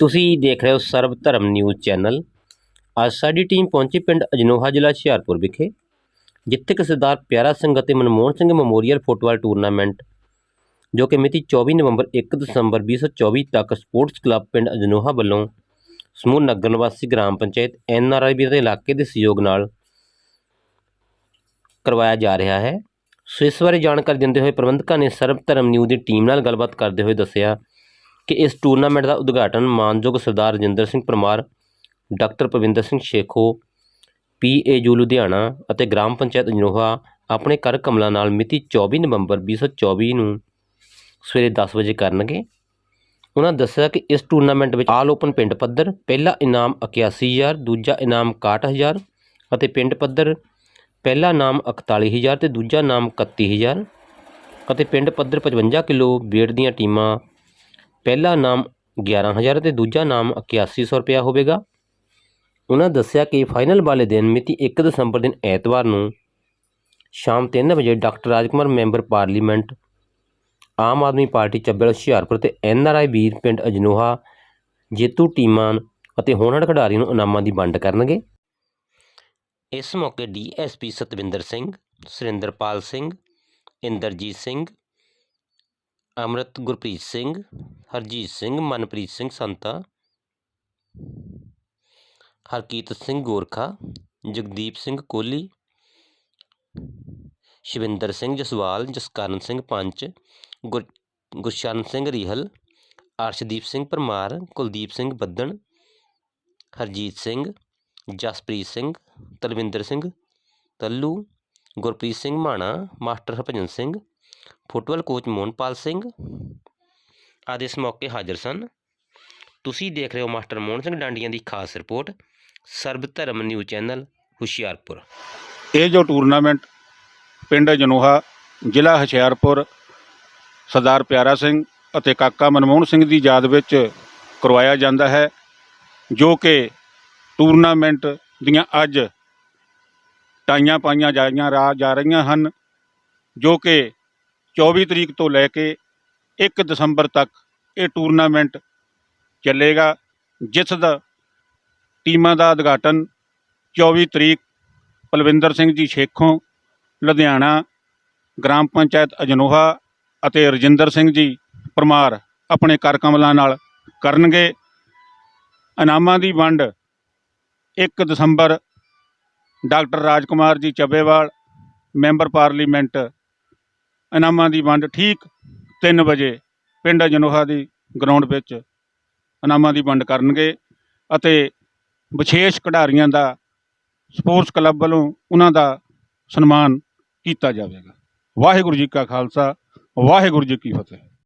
ਤੁਸੀਂ ਦੇਖ ਰਹੇ ਹੋ ਸਰਬ ਧਰਮ ਨਿਊਜ਼ ਚੈਨਲ। ਅੱਜ ਸਾਡੀ ਟੀਮ ਪਹੁੰਚੀ ਪਿੰਡ ਅਜਨੋਹਾ ਜ਼ਿਲ੍ਹਾ ਹੁਸ਼ਿਆਰਪੁਰ ਵਿਖੇ, ਜਿੱਥੇ ਕਿ ਸਰਦਾਰ ਪਿਆਰਾ ਸਿੰਘ ਅਤੇ Manmohan Singh memorial football tournament, ਜੋ ਕਿ ਮਿਤੀ 24 ਨਵੰਬਰ 1 ਦਸੰਬਰ 2024 ਤੱਕ ਸਪੋਰਟਸ ਕਲੱਬ ਪਿੰਡ ਅਜਨੋਹਾ ਵੱਲੋਂ ਸਮੂਹ ਨਗਰ ਨਿਵਾਸੀ ਗ੍ਰਾਮ ਪੰਚਾਇਤ ਐਨ ਆਰ ਆਈ ਵੀ ਦੇ ਇਲਾਕੇ ਦੇ ਸਹਿਯੋਗ ਨਾਲ ਕਰਵਾਇਆ ਜਾ ਰਿਹਾ ਹੈ। ਸੋ ਇਸ ਬਾਰੇ ਜਾਣਕਾਰੀ ਦਿੰਦੇ ਹੋਏ ਪ੍ਰਬੰਧਕਾਂ ਨੇ ਸਰਬ ਧਰਮ ਨਿਊਜ਼ ਦੀ ਟੀਮ ਨਾਲ ਗੱਲਬਾਤ ਕਰਦੇ ਹੋਏ ਦੱਸਿਆ ਕਿ ਇਸ ਟੂਰਨਾਮੈਂਟ ਦਾ ਉਦਘਾਟਨ ਮਾਨਯੋਗ ਸਰਦਾਰ ਰਜਿੰਦਰ ਸਿੰਘ ਪਰਮਾਰ, ਡਾਕਟਰ ਪਵਿੰਦਰ ਸਿੰਘ ਸ਼ੇਖੋ ਪੀਏਯੂ ਲੁਧਿਆਣਾ ਅਤੇ ਗ੍ਰਾਮ ਪੰਚਾਇਤ ਅਜਨੋਹਾ ਆਪਣੇ ਕਰ ਕਮਲਾ ਨਾਲ ਮਿਤੀ 24 ਨਵੰਬਰ 2024 ਨੂੰ ਸਵੇਰੇ 10 ਵਜੇ ਕਰਨਗੇ। ਉਹਨਾਂ ਦੱਸਿਆ ਕਿ ਇਸ ਟੂਰਨਾਮੈਂਟ ਵਿੱਚ ਆਲ ਓਪਨ ਪਿੰਡ ਪੱਧਰ, ਪਹਿਲਾ ਇਨਾਮ 81000 ਦੂਜਾ ਇਨਾਮ 61000 ਅਤੇ ਪਿੰਡ ਪੱਧਰ, ਪਹਿਲਾ ਨਾਮ 41000 ਤੇ ਦੂਜਾ ਨਾਮ 31000 ਅਤੇ ਪਿੰਡ ਪੱਧਰ 55 ਕਿਲੋ weight ਦੀਆਂ ਟੀਮਾਂ ਪਹਿਲਾ ਨਾਮ 11000 ਤੇ ਦੂਜਾ ਨਾਮ 8100 ਰੁਪਇਆ ਹੋਵੇਗਾ। ਉਹਨਾਂ ਦੱਸਿਆ ਕਿ ਫਾਈਨਲ ਵਾਲੇ ਦਿਨ ਮਿਤੀ 1 ਦਸੰਬਰ ਦਿਨ ਐਤਵਾਰ ਨੂੰ ਸ਼ਾਮ 3 ਵਜੇ doctor Rajkumar, member parliament, Aam Aadmi party Chabbal Hoshiarpur ਤੇ ਐਨ ਆਰ ਆਈ, ਵੀਰ ਪਿੰਡ ਅਜਨੋਹਾ, ਜੇਤੂ ਟੀਮਾਂ ਅਤੇ ਹੋਣਹਾਰ ਖਿਡਾਰੀਆਂ ਨੂੰ ਇਨਾਮਾਂ ਦੀ ਵੰਡ ਕਰਨਗੇ। ਇਸ ਮੌਕੇ ਡੀਐਸਪੀ ਸਤਵਿੰਦਰ ਸਿੰਘ, ਸੁਰਿੰਦਰਪਾਲ ਸਿੰਘ, ਇੰਦਰਜੀਤ ਸਿੰਘ, ਅਮਰਤ ਗੁਰਪ੍ਰੀਤ ਸਿੰਘ ਹਰਜੀਤ ਸਿੰਘ ਮਨਪ੍ਰੀਤ ਸਿੰਘ ਸੰਤਾ ਹਰਕੀਤ ਸਿੰਘ ਗੋਰਖਾ ਜਗਦੀਪ ਸਿੰਘ ਕੋਹਲੀ ਸ਼ਿਵਿੰਦਰ ਸਿੰਘ ਜਸਵਾਲ ਜਸਕਰਨ ਸਿੰਘ ਪੰਚ ਗੁਰ Gurshan Singh Rehal Arshdeep Singh Parmar Kuldeep Singh Baddan Harjit Singh Jaspreet Singh Talwinder Singh Tallu Gurpreet Singh Mana master Harbhajan Singh football coach Mohanpal Singh ਆਦਿ ਇਸ ਮੌਕੇ ਹਾਜ਼ਰ ਸਨ। ਤੁਸੀਂ ਦੇਖ ਰਹੇ ਹੋ ਮਾਸਟਰ ਮੋਹਨ ਸਿੰਘ ਡਾਂਡੀਆਂ ਦੀ ਖਾਸ ਰਿਪੋਰਟ, ਸਰਬ ਧਰਮ ਨਿਊਜ਼ ਚੈਨਲ, ਹੁਸ਼ਿਆਰਪੁਰ। ਇਹ ਜੋ ਟੂਰਨਾਮੈਂਟ ਪਿੰਡ ਜਨੋਹਾ, ਜ਼ਿਲ੍ਹਾ ਹੁਸ਼ਿਆਰਪੁਰ, ਸਰਦਾਰ ਪਿਆਰਾ ਸਿੰਘ ਅਤੇ ਕਾਕਾ ਮਨਮੋਹਨ ਸਿੰਘ ਦੀ ਯਾਦ ਵਿੱਚ ਕਰਵਾਇਆ ਜਾਂਦਾ ਹੈ, ਜੋ ਕਿ ਟੂਰਨਾਮੈਂਟ ਦੀਆਂ ਅੱਜ ਟਾਈਆਂ ਪਾਈਆਂ ਜਾਈਆਂ ਰਾ ਜਾ ਰਹੀਆਂ ਹਨ, ਜੋ ਕਿ 24 ਤਰੀਕ ਤੋਂ ਲੈ ਕੇ 1 ਦਸੰਬਰ ਤੱਕ ਇਹ ਟੂਰਨਾਮੈਂਟ ਚੱਲੇਗਾ ਜਿਸ ਦਾ ਟੀਮਾਂ ਦਾ ਉਦਘਾਟਨ 24 ਤਰੀਕ ਪਲਵਿੰਦਰ ਸਿੰਘ ਜੀ ਸ਼ੇਖੋਂ, ਲੁਧਿਆਣਾ ਗ੍ਰਾਮ ਪੰਚਾਇਤ ਅਜਨੋਹਾ ਅਤੇ ਰਜਿੰਦਰ ਸਿੰਘ ਜੀ ਪਰਮਾਰ ਆਪਣੇ ਕਰ ਕਮਲਾਂ ਨਾਲ ਕਰਨਗੇ। ਇਨਾਮਾਂ ਦੀ ਵੰਡ 1 ਦਸੰਬਰ doctor Rajkumar ji Chabbewal, member parliament. ਇਨਾਮਾਂ ਦੀ ਵੰਡ ਠੀਕ 3 ਵਜੇ ਪਿੰਡ ਅਜਨੋਹਾ ਦੀ ਗਰਾਊਂਡ ਵਿੱਚ ਇਨਾਮਾਂ ਦੀ ਵੰਡ ਕਰਨਗੇ ਅਤੇ ਵਿਸ਼ੇਸ਼ ਖਿਡਾਰੀਆਂ ਦਾ ਸਪੋਰਟਸ ਕਲੱਬ ਵੱਲੋਂ ਉਹਨਾਂ ਦਾ ਸਨਮਾਨ ਕੀਤਾ ਜਾਵੇਗਾ। ਵਾਹਿਗੁਰੂ ਜੀ ਕਾ ਖਾਲਸਾ, ਵਾਹਿਗੁਰੂ ਜੀ ਕੀ ਫਤਿਹ।